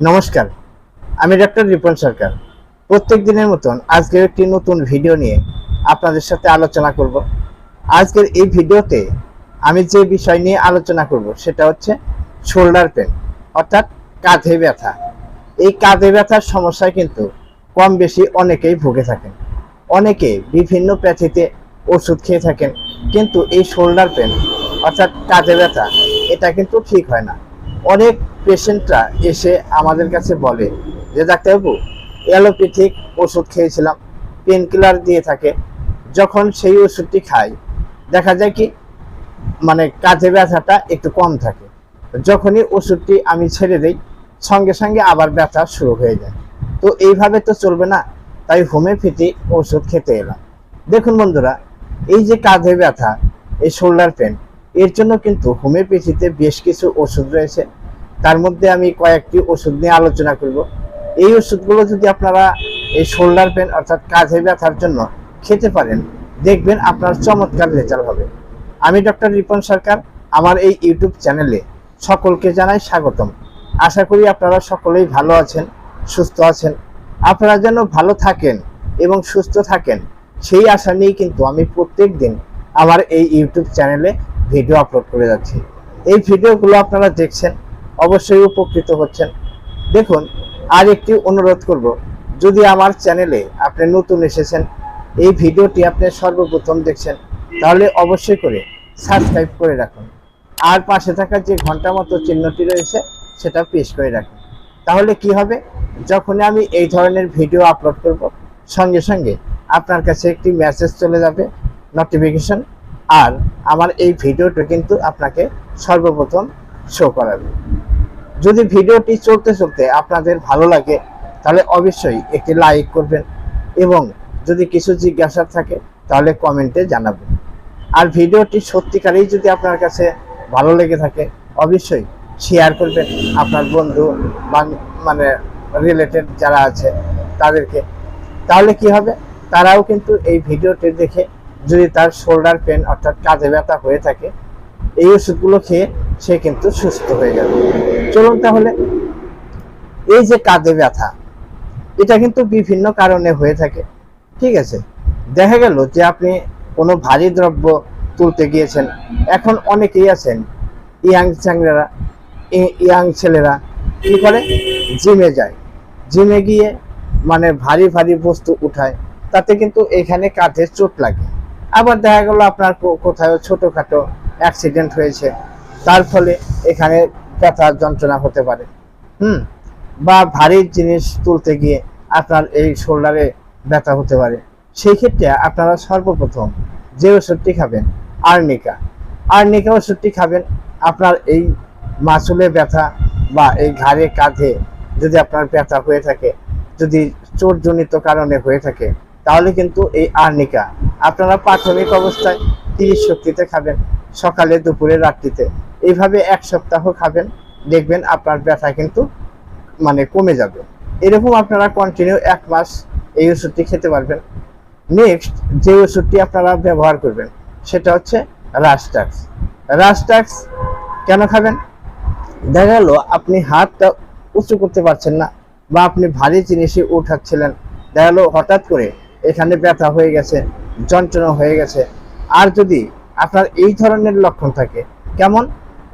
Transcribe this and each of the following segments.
নমস্কার, আমি ডক্টর রিপন সরকার। প্রত্যেক দিনের মতন আজকের একটি নতুন ভিডিও নিয়ে আপনাদের সাথে আলোচনা করব। আজকের এই ভিডিওতে আমি যে বিষয় নিয়ে আলোচনা করব সেটা হচ্ছে শোল্ডার পেন অর্থাৎ কাঁধে ব্যথা। এই কাঁধে ব্যথার সমস্যায় কিন্তু কম বেশি অনেকেই ভুগে থাকেন। অনেকে বিভিন্ন প্যাথিতে ওষুধ খেয়ে থাকেন, কিন্তু এই শোল্ডার পেন অর্থাৎ কাঁধে ব্যথা, এটা কিন্তু ঠিক হয় না। অনেক পেশেন্টরা এসে আমাদের কাছে বলে যে, ডাক্তারবাবু অ্যালোপ্যাথিক ওষুধ খেয়েছিলাম পেন কিলার দিয়ে থাকে। যখন সেই ওষুধটি খাই, দেখা যায় কি মানে কাঁধে ব্যথাটা একটু কম থাকে। যখনই ওষুধটি আমি ছেড়ে দিই, সঙ্গে সঙ্গে আবার ব্যথা শুরু হয়ে যায়। তো এইভাবে তো চলবে না। তাই হোমিওপ্যাথি ওষুধ খেতে এলাম। দেখুন বন্ধুরা, এই যে কাঁধে ব্যথা, এই শোল্ডার পেন এর জন্য কিন্তু হোমিওপ্যাথিতে বেশ কিছু ওষুধ রয়েছে। তার মধ্যে আমি কয়েকটি ওষুধ নিয়ে আলোচনা করব। এই ওষুধগুলো যদি আপনারা এই শোল্ডার পেন অর্থাৎ কাঁধে ব্যথার জন্য খেতে পারেন, দেখবেন আপনার চমৎকার রেজাল্ট হবে। আমি ডক্টর রিপন সরকার, আমার এই ইউটিউব চ্যানেলে সকলকে জানাই স্বাগতম। আশা করি আপনারা সকলেই ভালো আছেন, সুস্থ আছেন। আপনারা যেন ভালো থাকেন এবং সুস্থ থাকেন, সেই আশা নিয়েই কিন্তু আমি প্রত্যেক দিন আমার এই ইউটিউব চ্যানেলে ভিডিও আপলোড করে যাচ্ছি। এই ভিডিওগুলো আপনারা দেখছেন, অবশ্যই উপকৃত হচ্ছেন। দেখুন, আর একটি অনুরোধ করব, যদি আমার চ্যানেলে আপনি নতুন এসেছেন, এই ভিডিওটি আপনি সর্বপ্রথম দেখছেন, তাহলে অবশ্যই করে সাবস্ক্রাইব করে রাখুন। আর পাশে থাকা যে ঘণ্টা মতো চিহ্নটি রয়েছে, সেটা পেশ করে রাখুন। তাহলে কি হবে? যখনই আমি এই ধরনের ভিডিও আপলোড করব, সঙ্গে সঙ্গে আপনার কাছে একটি মেসেজ চলে যাবে নোটিফিকেশন আর আমার এই ভিডিওটা কিন্তু আপনাকে সর্বপ্রথম শো করাবে। যদি ভিডিওটি চলতে চলতে আপনাদের ভালো লাগে, তাহলে অবশ্যই একটি লাইক করবেন এবং যদি কিছু জিজ্ঞাসা থাকে, তাহলে কমেন্টে জানাবেন। আর ভিডিওটি সত্যিকারেই যদি আপনার কাছে ভালো লেগে থাকে, অবশ্যই শেয়ার করবেন। আপনার বন্ধু বা মানে রিলেটেড যারা আছে তাদেরকে। তাহলে কি হবে? তারাও কিন্তু এই ভিডিওটি দেখে যদি তার শোল্ডার পেন অর্থাৎ কাঁধে ব্যথা হয়ে থাকে, এই ওষুধগুলো খেয়ে সে কিন্তু সুস্থ হয়ে যাবে। চলুন তাহলে, এই যে কাঁধে ব্যথা, এটা কিন্তু বিভিন্ন কারণে হয়ে থাকে, ঠিক আছে? দেখা গেল যে আপনি কোনো ভারী দ্রব্য তুলতে গিয়েছেন, এখন অনেকেই আছেন, ইয়াং চ্যাংরা ইয়াং ছেলেরা, কি করে? জিমে যায়। জিমে গিয়ে মানে ভারী ভারী বস্তু উঠায়, তাতে কিন্তু এখানে কাঁধে চোট লাগে। আবার দেখা গেল আপনার কো- কোথাও ছোটোখাটো অ্যাক্সিডেন্ট হয়েছে। তার ফলে এখানে ব্যথা যন্ত্রণা হতে পারে। হুম? বা ভারী জিনিস তুলতে গিয়ে আপনার এই শোল্ডারে ব্যথা হতে পারে। সেই ক্ষেত্রে আপনারা সর্বপ্রথম যে ওষুধটি খাবেন আর্নিকা আর্নিকা ওষুধটি খাবেন, আপনার এই মাসুলে ব্যথা বা এই ঘাড়ে কাঁধে যদি আপনার ব্যথা হয়ে থাকে, যদি চোটজনিত কারণে হয়ে থাকে, তাহলে কিন্তু এই আর্নিকা আপনারা প্রাথমিক অবস্থায় তিরিশ শক্তিতে খাবেন, সকালে, দুপুরে, রাত্রিতে। এইভাবে এক সপ্তাহ খাবেন, দেখবেন আপনার ব্যথা কিন্তু মানে কমে যাবে। এরকম আপনারা কন্টিনিউ এক মাস এই ওষুধটি খেতে পারবেন। নেক্সট যে ওষুধটি আপনারা ব্যবহার করবেন, সেটা হচ্ছে রাস্টাক্স রাস্টাক্স কেন খাবেন? দেখা গেল, আপনি হাতটা উঁচু করতে পারছেন না বা আপনি ভারী জিনিসই উঠাচ্ছিলেন। দেখা গেলো, হঠাৎ করে এখানে ব্যথা হয়ে গেছে। যন্ত্রণা হয়ে গেছে। আর যদি আপনার এই ধরনের লক্ষণ থাকে, কেমন?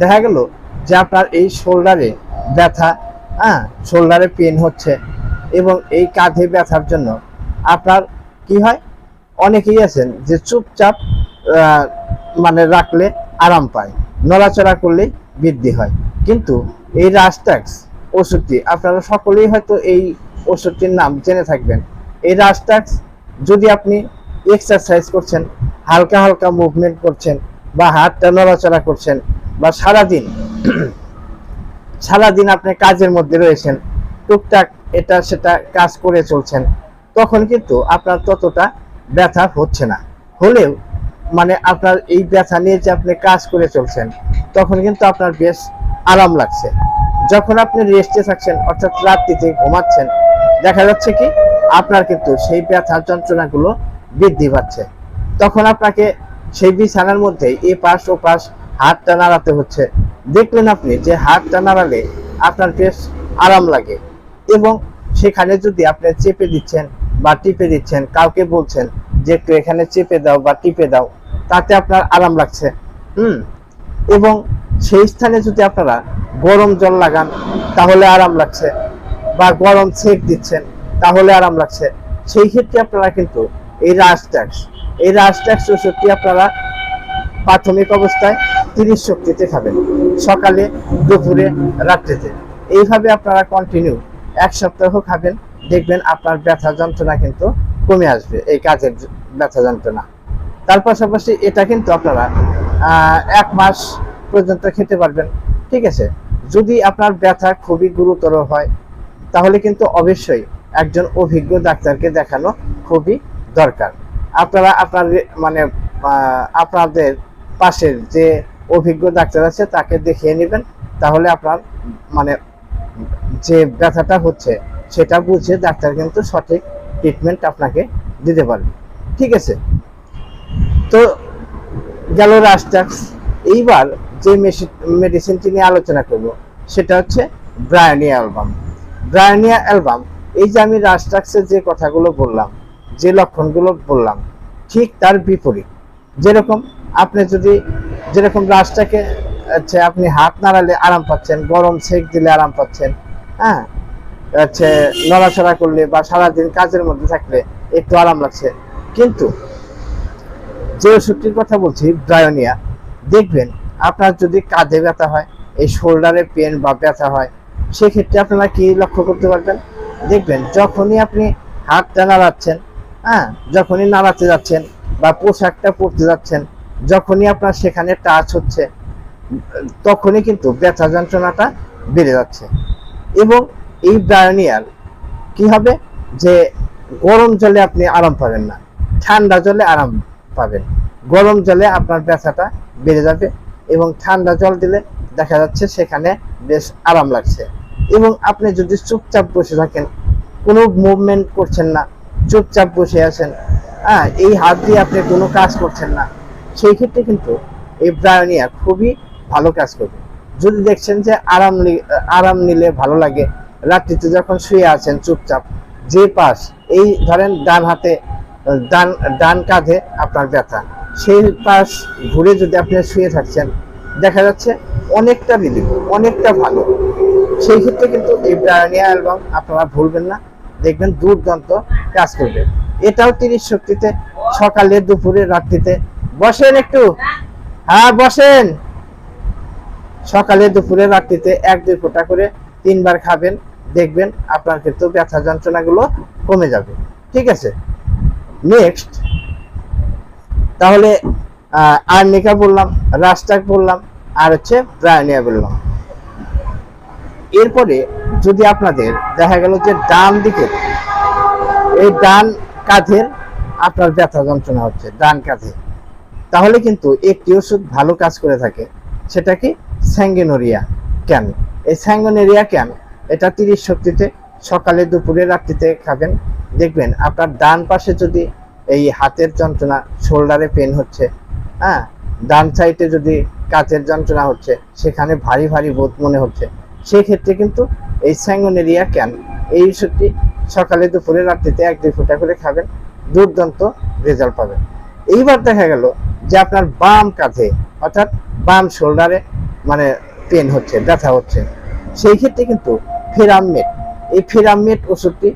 দেখা গেল যে আপনার এই শোল্ডারে ব্যথা হ্যাঁ শোল্ডারে পেন হচ্ছে এবং এই কাঁধে ব্যথার জন্য আপনার কি হয়? অনেকেই আছেন যে চুপচাপ মানে রাখলে আরাম পায়, নড়াচড়া করলেই বৃদ্ধি হয়। কিন্তু এই রাস্টাক্স ওষুধটি, আপনারা সকলেই হয়তো এই ওষুধটির নাম জেনে থাকবেন। এই রাস্টাক্স যদি আপনি এক্সারসাইজ করছেন, হালকা হালকা মুভমেন্ট করছেন বা হাতটা নড়াচড়া করছেন বা সারাদিন সারাদিন আপনি কাজের মধ্যে রয়েছেন, টুকটাক এটা সেটা কাজ করে চলছেন, তখন কিন্তু আপনার ততটা ব্যথা হচ্ছে না। হলেও মানে আপনার এই ব্যথা নিয়ে যে আপনি কাজ করে চলছেন, তখন কিন্তু আপনার বেশ আরাম লাগছে। যখন আপনি রেস্টে থাকছেন, অর্থাৎ রাত্রিতে ঘুমাচ্ছেন, দেখা যাচ্ছে কি, আপনার কিন্তু সেই ব্যথার যন্ত্রণাগুলো বৃদ্ধি পাচ্ছে। তখন আপনাকে সেই বিছানার মধ্যে এ পাশ ও পাশ হাতটা নাড়াতে হচ্ছে। দেখলেন আপনি যে হাতটা নাড়ালে আপনার বেশ আরাম লাগে এবং সেখানে যদি আপনি চেপে দিচ্ছেন বা টিপে দিচ্ছেন, কাউকে বলছেন যে একটু এখানে চেপে দাও বা টিপে দাও, তাতে আপনার আরাম লাগছে। হুম? এবং সেই স্থানে যদি আপনারা গরম জল লাগান, তাহলে আরাম লাগছে। বা গরম সেক দিচ্ছেন, তাহলে আরাম লাগছে। সেই ক্ষেত্রে আপনারা কিন্তু এই রাশ ট্যাক্স এই রাশ ট্যাক্স ওষুধটি আপনারা প্রাথমিক অবস্থায় তিরিশ শক্তিতে খাবেন, সকালে, দুপুরে, রাত্রিতে। এইভাবে আপনারা কন্টিনিউ এক সপ্তাহ খাবেন, দেখবেন আপনার ব্যথা যন্ত্রণা কিন্তু কমে আসবে, এই কাজের ব্যথা যন্ত্রণা। তার পাশাপাশি এটা কিন্তু আপনারা এক মাস পর্যন্ত খেতে পারবেন, ঠিক আছে? যদি আপনার ব্যথা খুবই গুরুতর হয়, তাহলে কিন্তু অবশ্যই একজন অভিজ্ঞ ডাক্তারকে দেখানো খুবই দরকার। আপনারা আপনার মানে আপনাদের পাশের যে অভিজ্ঞ ডাক্তার আছে তাকে দেখিয়ে নেবেন, তাহলে আপনার মানে যে ব্যথাটা হচ্ছে সেটা বুঝে ডাক্তার কিন্তু সঠিক ট্রিটমেন্ট আপনাকে দিতে পারবে। ঠিক আছে? তো গেল রাস্টাক্স এইবার যে মেডিসিনটি নিয়ে আলোচনা করব, সেটা হচ্ছে ব্রায়নিয়া অ্যালবাম ব্রায়নিয়া অ্যালবাম এই যে আমি রাস্টাক্সের যে কথাগুলো বললাম যে লক্ষণগুলো বললাম, ঠিক তার বিপরীত। যেরকম আপনি যদি, যেরকম রাসটাকে হচ্ছে আপনি হাত নাড়ালে আরাম পাচ্ছেন, গরম সেক দিলে আরাম পাচ্ছেন হ্যাঁ? হচ্ছে নড়াচড়া করলে বা সারাদিন কাজের মধ্যে থাকলে একটু আরাম লাগছে। কিন্তু যে ওষুধটির কথা বলছি ব্রায়োনিয়া দেখবেন আপনার যদি কাঁধে ব্যথা হয়, এই শোল্ডারে পেন বা ব্যথা হয়, সেক্ষেত্রে আপনারা কি লক্ষ্য করতে পারবেন? দেখবেন যখনই আপনি হাতটা নাড়াচ্ছেন হ্যাঁ যখনই নাড়াতে যাচ্ছেন বা পোশাকটা পরতে যাচ্ছেন, যখনই আপনার সেখানে টাচ হচ্ছে, তখনই কিন্তু ব্যথা যন্ত্রণাটা বেড়ে যাচ্ছে। এবং এই ব্রায়োনিয়ার কি হবে? যে গরম জলে আপনি আরাম পাবেন না, ঠান্ডা জলে আরাম পাবেন। গরম জলে আপনার ব্যথাটা বেড়ে যাবে এবং ঠান্ডা জল দিলে দেখা যাচ্ছে সেখানে বেশ আরাম লাগছে। এবং আপনি যদি চুপচাপ বসে থাকেন, কোনো মুভমেন্ট করছেন না চুপচাপ বসে আছেন। হ্যাঁ এই হাত দিয়ে আপনি কোনো কাজ করছেন না। সেই ক্ষেত্রে কিন্তু এই ব্রায়োনিয়া খুবই ভালো কাজ করবে। যদি দেখছেন যে আরাম আরাম নিলে ভালো লাগে, রাত্রিতে যখন শুয়ে আছেন চুপচাপ, যে পাশ, এই ধরেন ডান হাতে, ডান ডান কাঁধে আপনার ব্যথা, সেই পাশ ঘুরে যদি আপনি শুয়ে থাকছেন, দেখা যাচ্ছে অনেকটা রিলিফ অনেকটা ভালো। সেই ক্ষেত্রে কিন্তু এই ব্রায়োনিয়া অ্যালবাম আপনারা ভুলবেন না। দেখবেন দুর্দান্ত কাজ করবে। এটাও তিরিশ শক্তিতে, সকালে, দুপুরে, রাত্রিতে। বসেন একটু। হ্যাঁ বসেন। সকালে, দুপুরে, রাত্রিতে এক, দুই ফোঁটা করে তিনবার খাবেন, দেখবেন আপনার কিন্তু ব্যথা যন্ত্রণাগুলো কমে যাবে। ঠিক আছে? নেক্সট তাহলে আর্নিকা বললাম রাস্টাক বললাম, আর হচ্ছে ব্রায়নিয়া বললাম। এরপরে যদি আপনাদের দেখা গেল যে ডান দিকে, এই ডান কাঁধের আপনার ব্যথা যন্ত্রণা হচ্ছে, ডান কাঁধে। তাহলে কিন্তু একটি ওষুধ ভালো কাজ করে থাকে, সেটা কি? স্যাঙ্গেনোরিয়া ক্যান। এই স্যাঙ্গেনোরিয়া ক্যান, এটা তিরিশ শক্তিতে সকালে, দুপুরে, রাত্রিতে খাবেন। দেখবেন আপনার ডান পাশে যদি এই হাতের যন্ত্রণা, শোল্ডারে পেন হচ্ছে হ্যাঁ? ডান সাইডে যদি কাঁচের যন্ত্রণা হচ্ছে, সেখানে ভারী ভারী বোধ মনে হচ্ছে। সেক্ষেত্রে কিন্তু এই স্যাঙ্গোনেরিয়া ক্যান, এই ওষুধটি সকালে, দুপুরে, রাত্রিতে এক, দুই ফোঁটা করে খাবেন, দুর্দান্ত রেজাল্ট পাবেন। এইবার দেখা গেল যে আপনার বাম কাঁধে, অর্থাৎ বাম শোল্ডারে মানে পেন হচ্ছে, ব্যথা হচ্ছে, সেই ক্ষেত্রে কিন্তু ফেরামমেট এই ফেরামমেট ওষুধটি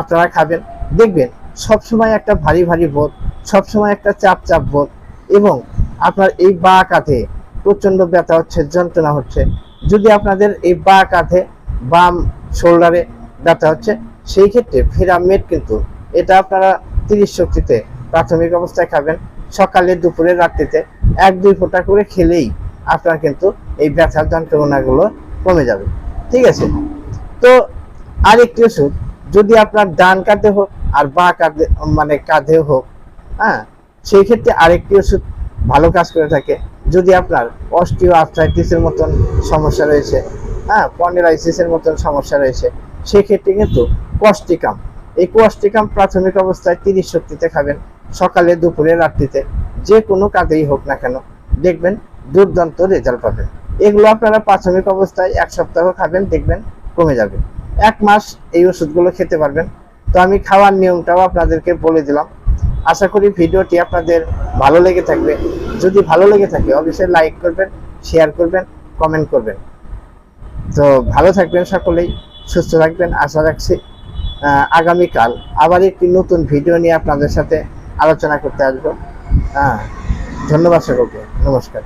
আপনারা খাবেন। দেখবেন সবসময় একটা ভারী ভারী বোধ, সবসময় একটা চাপ চাপ বোধ এবং আপনার এই বা কাঁধে প্রচণ্ড ব্যথা হচ্ছে, যন্ত্রণা হচ্ছে যদি আপনাদের এই বা কাঁধে, বাম শোল্ডারে ব্যথা হচ্ছে, সেই ক্ষেত্রে ফেরামেট কিন্তু এটা আপনারা তিরিশ শক্তিতে প্রাথমিক অবস্থায় খাবেন। সকালে, দুপুরে, রাত্রিতে এক, দুই ফোঁটা করে খেলেই আপনার কিন্তু এই ব্যথার যন্ত্রণাগুলো কমে যাবে। ঠিক আছে? তো আরেকটি ওষুধ, যদি আপনার ডান কাঁধে হোক আর বা কাঁধে মানে কাঁধে হোক হ্যাঁ সেই ক্ষেত্রে আরেকটি ওষুধ ভালো কাজ করে থাকে যদি আপনার অস্টিও আর্থ্রাইটিসের মতন সমস্যা রয়েছে হ্যাঁ পন্ডেলাইসিসের মতন সমস্যা রয়েছে, সেক্ষেত্রে কিন্তু কস্টিকাম এই কস্টিকাম প্রাথমিক অবস্থায় তিরিশ শক্তিতে খাবেন, সকালে, দুপুরে, রাত্রিতে, যে কোনো কাজেই হোক না কেন। দেখবেন দুর্দান্ত রেজাল্ট পাবেন। এগুলো আপনারা প্রাথমিক অবস্থায় এক সপ্তাহ খাবেন, দেখবেন কমে যাবে। এক মাস এই ওষুধগুলো খেতে পারবেন। তো আমি খাওয়ার নিয়মটাও আপনাদেরকে বলে দিলাম। আশা করি ভিডিওটি আপনাদের ভালো লেগে থাকবে। যদি ভালো লেগে থাকে অবশ্যই লাইক করবেন শেয়ার করবেন কমেন্ট করবেন। তো ভালো থাকবেন সকলেই, সুস্থ থাকবেন। আশা রাখছি আগামীকাল আবার একটি নতুন ভিডিও নিয়ে আপনাদের সাথে আলোচনা করতে আসব। হ্যাঁ ধন্যবাদ সকলকে। নমস্কার।